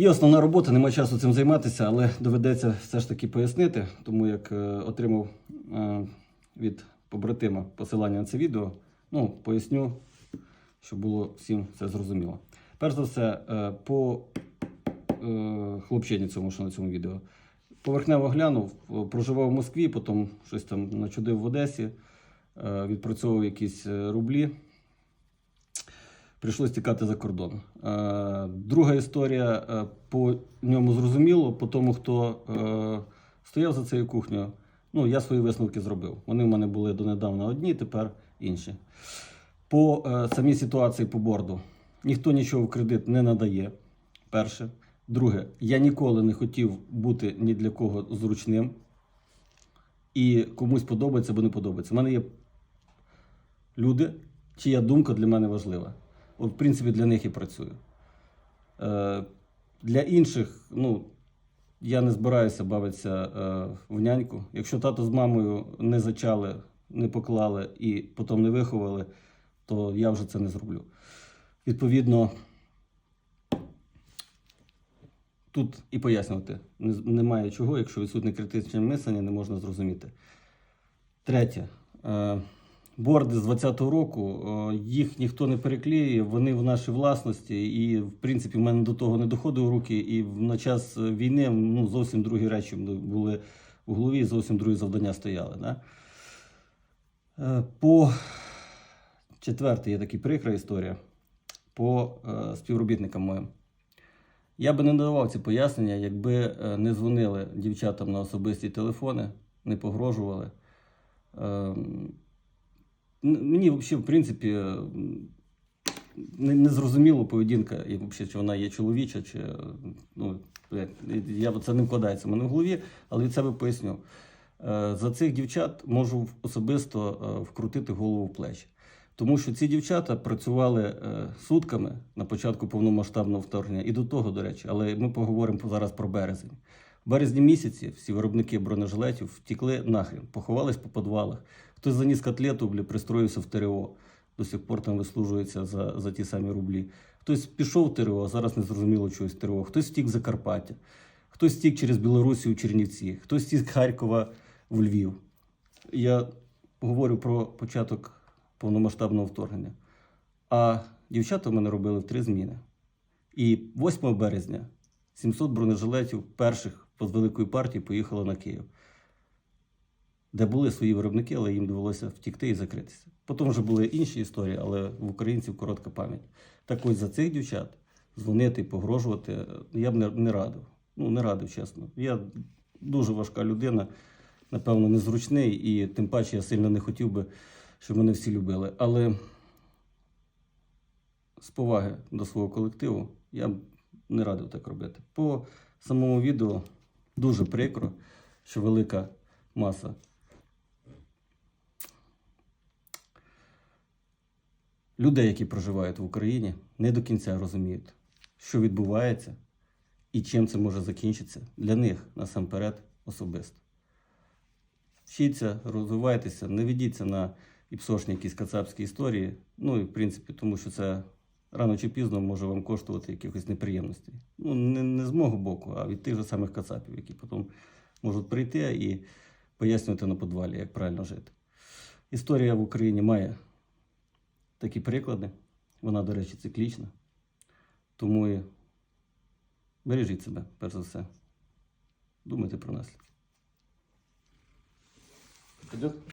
Є основна робота, немає часу цим займатися, але доведеться все ж таки пояснити, тому як е, отримав е, від побратима посилання на це відео. Ну, поясню, щоб було всім все зрозуміло. Перш за все, е, по хлопчині цьому, що на цьому відео. Поверхнево глянув, проживав в Москві, потім щось там начудив в Одесі, відпрацьовував якісь рублі. Прийшлось тікати за кордон. Е, Друга історія е, по ньому зрозуміло, по тому, хто е, стояв за цією кухнею. Ну, я свої висновки зробив. Вони в мене були донедавна одні, тепер інші. По самій ситуації по борду. Ніхто нічого в кредит не надає. Перше. Друге, я ніколи не хотів бути ні для кого зручним. І комусь подобається або не подобається. У мене є люди, чия думка для мене важлива. В принципі, для них і працюю. Е, для інших, ну, я не збираюся бавитися е, в няньку. Якщо тато з мамою не зачали, не поклали і потім не виховали, то я вже це не зроблю. Відповідно, тут і пояснювати немає чого, якщо відсутне критичне мислення, не можна зрозуміти. Третє. Е, Борди з 20-го року, е, їх ніхто не переклеює, вони в нашій власності, і, в принципі, в мене до того не доходив руки, і на час війни ну, зовсім другі речі були в голові, зовсім другі завдання стояли. Да? Е, По четверте, є така прикра історія по е, співробітникам моїм. Я би не надавав ці пояснення, якби не дзвонили дівчатам на особисті телефони, не погрожували. Мені взагалі, в принципі, не, не зрозуміло поведінка, і взагалі, чи вона є чоловіча, чи ну, я, це не вкладається в мене в голові, але від себе поясню. Е, За цих дівчат можу особисто е, вкрутити голову в плечі. Тому що ці дівчата працювали е, сутками на початку повномасштабного вторгнення і до того, до речі, але ми поговоримо зараз про березень. В березні місяці всі виробники бронежилетів втікли нахрен, поховались по підвалах. Хтось заніс котлету, блі, пристроївся в ТРО, до сих пор там вислужується за, за ті самі рублі. Хтось пішов в ТРО, а зараз не зрозуміло чогось ТРО. Хтось втік з Закарпаття, хтось втік через Білорусі у Чернівці, хтось втік з Харкова в Львів. Я говорю про початок повномасштабного вторгнення. А дівчата в мене робили в три зміни. І 8 березня 700 бронежилетів перших з великої партії поїхало на Київ, де були свої виробники, але їм довелося втікти і закритися. Потім вже були інші історії, але в українців коротка пам'ять. Так ось за цих дівчат дзвонити погрожувати я б не, не радив. Ну, не радив, чесно. Я дуже важка людина, напевно, незручний, і тим паче я сильно не хотів би, щоб мене всі любили. Але з поваги до свого колективу я б не радив так робити. По самому відео дуже прикро, що велика маса людей, які проживають в Україні, не до кінця розуміють, що відбувається і чим це може закінчитися для них насамперед особисто. Вчіться, розвивайтеся, не ведіться на іпсошні якісь кацапські історії. Ну і в принципі, тому що це рано чи пізно може вам коштувати якихось неприємностей. Ну, не, не з мого боку, а від тих же самих кацапів, які потім можуть прийти і пояснювати на подвалі, як правильно жити. Історія в Україні має такі приклади. Вона, до речі, циклічна. Тому і бережіть себе, перш за все. Думайте про наслідки.